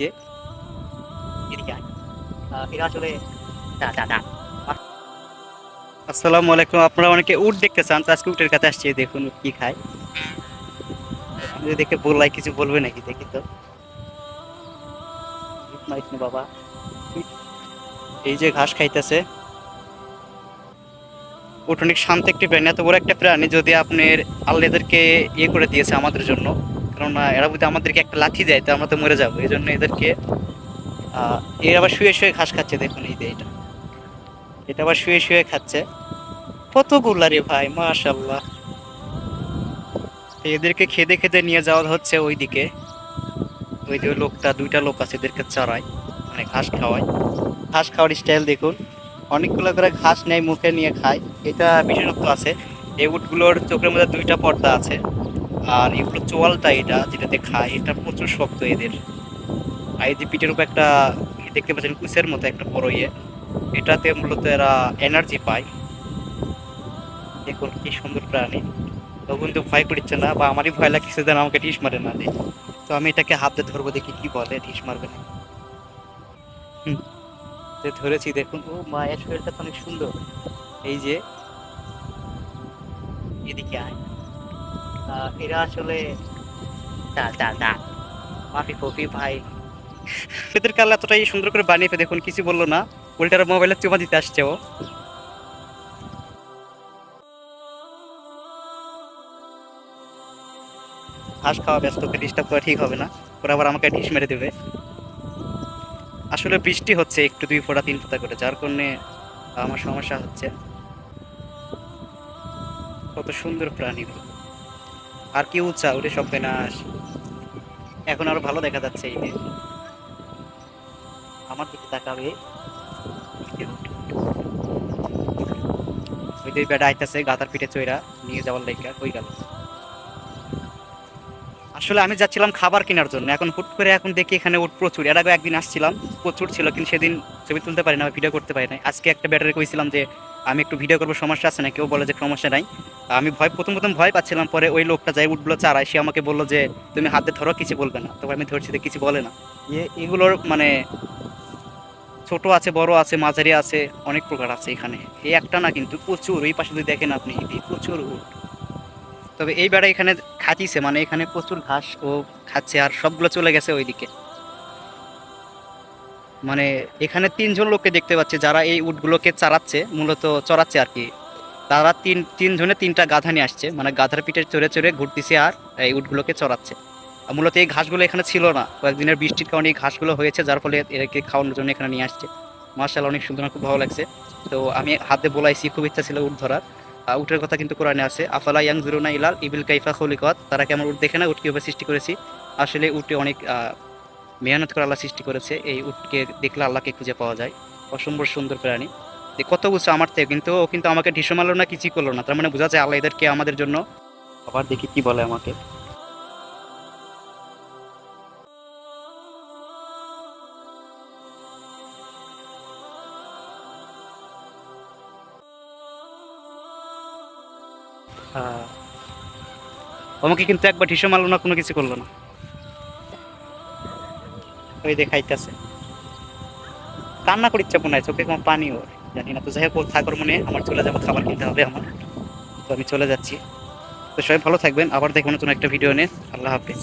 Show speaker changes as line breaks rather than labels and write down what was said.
যে আসসালামু আলাইকুম। আপনারা অনেকে উট দেখতে চান, তো আজকে উটের কাছে আসছি দেখুন উট কি খায়। দেখে বললাই কিছু বলবে নাকি, দেখি তো বাবা। এই যে ঘাস খাইতেছে। উট অনেক শান্ত একটি প্রাণী, এত বড় একটা প্রাণী যদি আপনার আল্লাদেরকে ইয়ে করে দিয়েছে আমাদের জন্য। কেননা এরা যদি আমাদেরকে একটা লাথি দেয়, তো আমরা তো মরে যাব। এই জন্য এদেরকে এর আবার শুয়ে শুয়ে ঘাস খাচ্ছে, দেখুন এই এটা। এটা আবার শুয়ে শুয়ে খাচ্ছে। কতগুলা রে ভাই মাশাল্লাহ এদেরকে খেদে খেদে নিয়ে যাওয়া হচ্ছে ওইদিকে। ওই যে লোকটা, দুইটা লোক আছে এদেরকে চড়ায় মানে ঘাস খাওয়ায়। ঘাস খাওয়ার স্টাইল দেখুন। অনেকগুলো করে ঘাস নেয়, মুখে নিয়ে খায়। এটা বিশেষত্ব আছে। এই উটগুলোর চোখের মধ্যে দুইটা পর্দা আছে। আর এগুলো চোয়ালটা এটা যেটাতে খায়, এটা প্রচুর শক্ত এদের। আর যে পিঠের উপর একটা দেখতে পাচ্ছেন কুচের মতো একটা বড় ইয়ে। এটাতে মূলত এরা এনার্জি পায়। দেখুন কি সুন্দর প্রাণী। তো কিন্তু ভয় করছে না, বা আমারই ভয় লাগছে যেন আমাকে টিস মারে না দেয়। তো আমি এটাকে হাতে ধরবো, দেখি কি বলে, টিস মারবে না। যে ধরেছি, দেখুন। ও মায়ের শরীরটা তো অনেক সুন্দর। এই যে, এদিকে আয়। এরা আসলে মাফি ফফি ভাই। এদের কাল এতটাই সুন্দর করে বানিয়ে দেখুন, কিছু বলল না। উল্টার মোবাইলে চুমা দিতে আসছে ও। ঘাস খাওয়া ব্যস্ত ওকে ডিস্টার্ব করা ঠিক হবে না। ওরা আবার আমাকে ঢিস মেরে দেবে। আসলে বৃষ্টি হচ্ছে, একটু দুই ফোঁটা, তিন ফোঁটা করে, যার কারণে আমার সমস্যা হচ্ছে। কত সুন্দর প্রাণী আর কি উৎসাহ ওটা সব বেনাস এখন আরও ভালো দেখা যাচ্ছে এই আমার দিকে তাকাবে। ওই যে বেটা আইতাছে গাতার পিঠে চইরা, নিয়ে যাওয়ার লাইকা কই গেল। আসলে আমি যাচ্ছিলাম খাবার কেনার জন্য। এখন হুট করে এখন দেখি এখানে উঠ প্রচুর। এর আগে একদিন আসছিলাম, প্রচুর ছিল, কিন্তু সেদিন ছবি তুলতে পারি না ভিডিও করতে পারি না আজকে একটা ব্যাটারে কইছিলাম যে, আমি একটু ভিডিও করব, সমস্যা আছে না কেউ বলে যে, সমস্যা নাই। আমি ভয়, প্রথম প্রথম ভয় পাচ্ছিলাম, পরে ওই লোকটা যাই উঠগুলো চারায় সে আমাকে বলল যে, তুমি হাতে ধরো, কিছু বলবে না। তবে আমি ধরছি তো কিছু বলে না। এ, এগুলোর মানে ছোট আছে, বড় আছে, মাঝারি আছে, অনেক প্রকার আছে এখানে। এই একটা না কিন্তু প্রচুর, ওই পাশে যদি দেখেন আপনি প্রচুর উট তবে এই বেড়া এখানে খাতিছে মানে এখানে প্রচুর ঘাস ও খাচ্ছে আর সবগুলো চলে গেছে ওইদিকে। মানে এখানে তিনজন লোককে দেখতে পাচ্ছে যারা এই উটগুলোকে চারাচ্ছে, মূলত চড়াচ্ছে আর কি। তারা তিন, তিনজনে তিনটা গাধা নিয়ে আসছে মানে গাধার পিঠে চড়ে চড়ে ঘুরতেছে আর এই উটগুলোকে চড়াচ্ছে আর মূলত এই ঘাসগুলো এখানে ছিল না, কয়েকদিনের বৃষ্টির কারণে এই ঘাসগুলো হয়েছে, যার ফলে এদেরকে খাওয়ানোর জন্য এখানে নিয়ে আসছে। মার্শাল অনেক সুন্দর খুব ভালো লাগছে। তো আমি হাতে বলাইছি, খুব ইচ্ছা ছিল উট ধরার। উটের কথা কিন্তু কোরআনে আছে। আফালা ইয়াং জুরুনা ইলাল ইবিল কাইফা খলিকত। তারা কেমন উট দেখে না? উট কীভাবে সৃষ্টি করেছি। আসলে উটে অনেক মেহনত করে আল্লাহ সৃষ্টি করেছে। এই উটকে দেখলে আল্লাহকে খুঁজে পাওয়া যায়। অসম্ভব সুন্দর প্রাণী। কত বুঝছে আমার থেকে, কিন্তু ও কিন্তু আমাকে ঢিসো মারলো না, কিছুই করল না। তার মানে বোঝা যায় আল্লাহ এদেরকে আমাদের জন্য আবার দেখি কি বলে আমাকে? আমাকে কিন্তু একবার ঢিসো মারলো না, কোনো কিছু করল না। ওই দেখাইতেছে কান্না করি ইচ্ছা হয়, চোখে কোনো পানি ওর জানি না। তো যাই হোক থাকার মনে আমার চলে যাব, খাবার কিনতে হবে আমার। তো আমি চলে যাচ্ছি। তো সবাই ভালো থাকবেন, আবার দেখব নতুন একটা ভিডিও নিয়ে। আল্লাহ হাফিজ।